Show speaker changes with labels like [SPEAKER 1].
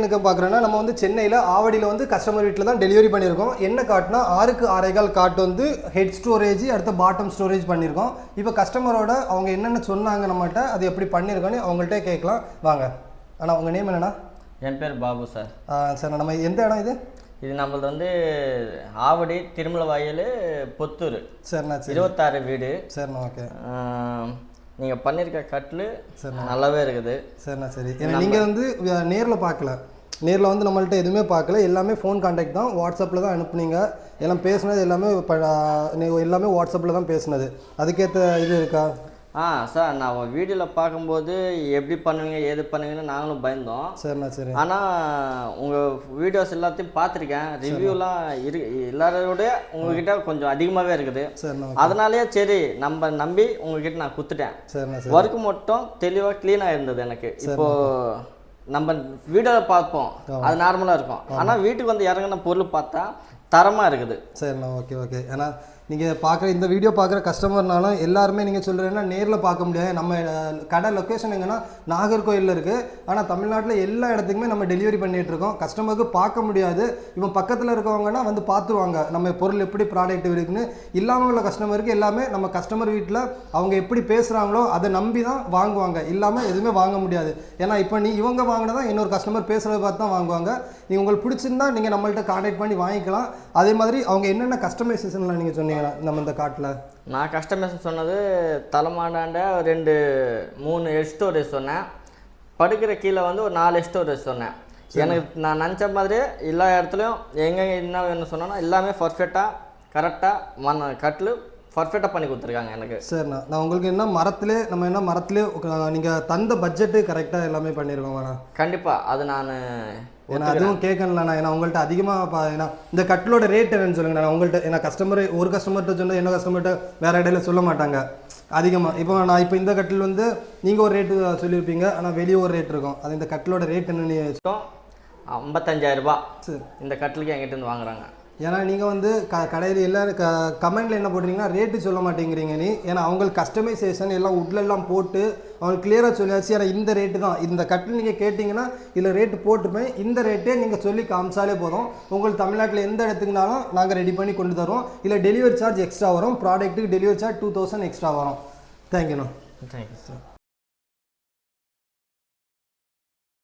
[SPEAKER 1] எனக்கு பார்க்குறேன்னா நம்ம வந்து சென்னையில் ஆவடியில் வந்து கஸ்டமர் வீட்டில் தான் டெலிவரி பண்ணியிருக்கோம். என்ன காட்டுனா ஆறுக்கு ஆறேகால் காட்டு வந்து ஹெட் ஸ்டோரேஜ் அடுத்து பாட்டம் ஸ்டோரேஜ் பண்ணியிருக்கோம். இப்போ கஸ்டமரோட அவங்க என்னென்ன சொன்னாங்க நம்மகிட்ட அது எப்படி பண்ணியிருக்கோன்னு அவங்கள்ட்ட கேட்கலாம். வாங்க. அண்ணா உங்கள் நேம் என்னண்ணா?
[SPEAKER 2] என் பேர் பாபு சார்.
[SPEAKER 1] சரி நம்ம எந்த இடம் இது?
[SPEAKER 2] இது நம்மளது வந்து ஆவடி திருமல வயல் புத்தூர்.
[SPEAKER 1] சரிண்ணா சரி.
[SPEAKER 2] இருபத்தாறு வீடு.
[SPEAKER 1] சரிண்ணா ஓகே.
[SPEAKER 2] நீங்கள் பண்ணியிருக்க கட்டில் நல்லாவே இருக்குது.
[SPEAKER 1] சரிண்ணா சரி. ஏன்னா நீங்கள் வந்து நேரில் பார்க்கல. நேரில் வந்து நம்மள்ட்ட எதுவுமே பார்க்கல. எல்லாமே ஃபோன் கான்டாக்ட் தான். வாட்ஸ்அப்பில் தான் அனுப்புனீங்க. எல்லாம் பேசுனது எல்லாமே எல்லாமே வாட்ஸ்அப்பில் தான் பேசுனது. அதுக்கேற்ற இது இருக்கா?
[SPEAKER 2] ஆ சார் நான் வீடியோவில் பார்க்கும்போது எப்படி பண்ணுவீங்க ஏது பண்ணுவீங்கன்னு நாங்களும் பயந்தோம்.
[SPEAKER 1] சரிண்ணா சரி.
[SPEAKER 2] ஆனால் உங்கள் வீடியோஸ் எல்லாத்தையும் பார்த்துருக்கேன். ரிவ்யூலாம் இரு எல்லாரோட உங்ககிட்ட கொஞ்சம் அதிகமாகவே இருக்குது.
[SPEAKER 1] சரிண்ணா
[SPEAKER 2] அதனாலேயே சரி நம்ம நம்பி உங்ககிட்ட நான் குத்துட்டேன்.
[SPEAKER 1] சரிண்ணா சரி.
[SPEAKER 2] ஒர்க் மட்டும் தெளிவாக க்ளீனாக இருந்தது எனக்கு. இப்போ நம்ம வீடியோவில் பார்ப்போம். அது நார்மலாக இருக்கும். ஆனால் வீட்டுக்கு வந்து இறங்கின பொருள் பார்த்தா தரமாக இருக்குது.
[SPEAKER 1] சரிண்ணா ஓகே ஓகே. ஏன்னா நீங்கள் பார்க்குற இந்த வீடியோ பார்க்குற கஸ்டமர்னாலும் எல்லாருமே நீங்கள் சொல்கிறேன்னா நேரில் பார்க்க முடியாது. நம்ம கடை லொக்கேஷன் எங்கன்னா நாகர்கோயிலில் இருக்குது ஆனால் தமிழ்நாட்டில் எல்லா இடத்துக்குமே நம்ம டெலிவரி பண்ணிகிட்ருக்கோம் இருக்கோம். கஸ்டமருக்கு பார்க்க முடியாது. இவன் பக்கத்தில் இருக்கவங்கன்னா வந்து பார்த்துருவாங்க. நம்ம பொருள் எப்படி ப்ராடக்ட் இருக்குன்னு. இல்லாமல் உள்ள கஸ்டமருக்கு எல்லாமே நம்ம கஸ்டமர் வீட்டில் அவங்க எப்படி பேசுகிறாங்களோ அதை நம்பி தான் வாங்குவாங்க. இல்லாமல் எதுவுமே வாங்க முடியாது. ஏன்னா இப்போ நீ இவங்க வாங்கினதான் இன்னொரு கஸ்டமர் பேசுகிறத பார்த்து தான் வாங்குவாங்க. நீங்கள் உங்களுக்கு பிடிச்சிருந்தா நீங்கள் நம்மள்கிட்ட கான்டாக்ட் பண்ணி வாங்கிக்கலாம். அதே மாதிரி அவங்க என்னென்ன கஸ்டமைசேஷன்லாம் நீங்கள் சொன்னீங்கன்னா நம்ம இந்த காட்டில்?
[SPEAKER 2] நான் கஸ்டமர்ஸ் சொன்னது தலைமாடாண்ட ரெண்டு மூணு ஸ்டோரேஜ் சொன்னேன். படுக்கிற கீழே வந்து ஒரு நாலு ஸ்டோரேஜ் சொன்னேன். எனக்கு நான் நினச்ச மாதிரி எல்லா இடத்துலையும் எங்கே என்ன வேணும்னு சொன்னோன்னா எல்லாமே பர்ஃபெக்டாக கரெக்டாக மன கட்டில் பர்ஃபெக்டாக பண்ணி கொடுத்துருக்காங்க எனக்கு.
[SPEAKER 1] சரிண்ணா. நான் உங்களுக்கு என்ன மரத்திலே நம்ம என்ன மரத்திலே நீங்கள் தந்த பட்ஜெட்டு கரெக்டாக எல்லாமே பண்ணியிருக்கோம்
[SPEAKER 2] கண்டிப்பாக அது நான்
[SPEAKER 1] ஏன்னா அதுவும் கேட்கலண்ணா ஏன்னா உங்கள்கிட்ட அதிகமாக பா ஏன்னா இந்த கட்டிலோட ரேட் என்னன்னு சொல்லுங்க நான் உங்கள்கிட்ட ஏன்னா கஸ்டமர் ஒரு கஸ்டமர்கிட்ட சொன்னால் என்ன கஸ்டமர்கிட்ட வேற இடையில சொல்ல மாட்டாங்க. அதிகமாக இப்போ நான் இப்போ இந்த கட்டில் வந்து நீங்கள் ஒரு ரேட்டு சொல்லியிருப்பீங்க ஆனால் வெளியே ஒரு ரேட் இருக்கும். அது இந்த கட்டிலோட ரேட் என்னன்னு
[SPEAKER 2] ஐம்பத்தஞ்சாயிரம் ரூபாய்.
[SPEAKER 1] சரி.
[SPEAKER 2] இந்த கட்டிலுக்கு என்கிட்ட இருந்து வாங்குறாங்க.
[SPEAKER 1] ஏன்னா நீங்கள் வந்து க கடையில் எல்லாரும் க கமெண்டில் என்ன போடுறீங்கன்னா ரேட்டு சொல்ல மாட்டேங்கிறீங்க நீ. ஏன்னா அவங்களுக்கு கஸ்டமைசேஷன் எல்லாம் உட்லெல்லாம் போட்டு அவங்களுக்கு கிளியராக சொல்லியாச்சு. ஏன்னா இந்த ரேட்டு தான். இந்த கட்டில் நீங்கள் கேட்டிங்கன்னா இதில் ரேட்டு போட்டுப்பேன் இந்த ரேட்டே நீங்கள் சொல்லி காமிச்சாலே போதும். உங்களுக்கு தமிழ்நாட்டில் எந்த இடத்துக்குனாலும் நாங்கள் ரெடி பண்ணி கொண்டு தரோம் இல்லை டெலிவரி சார்ஜ் எக்ஸ்ட்ரா வரும். ப்ராடக்ட்டுக்கு delivery charge two thousand extra வரும். தேங்க்யூண்ணா
[SPEAKER 2] தேங்க்யூ சார்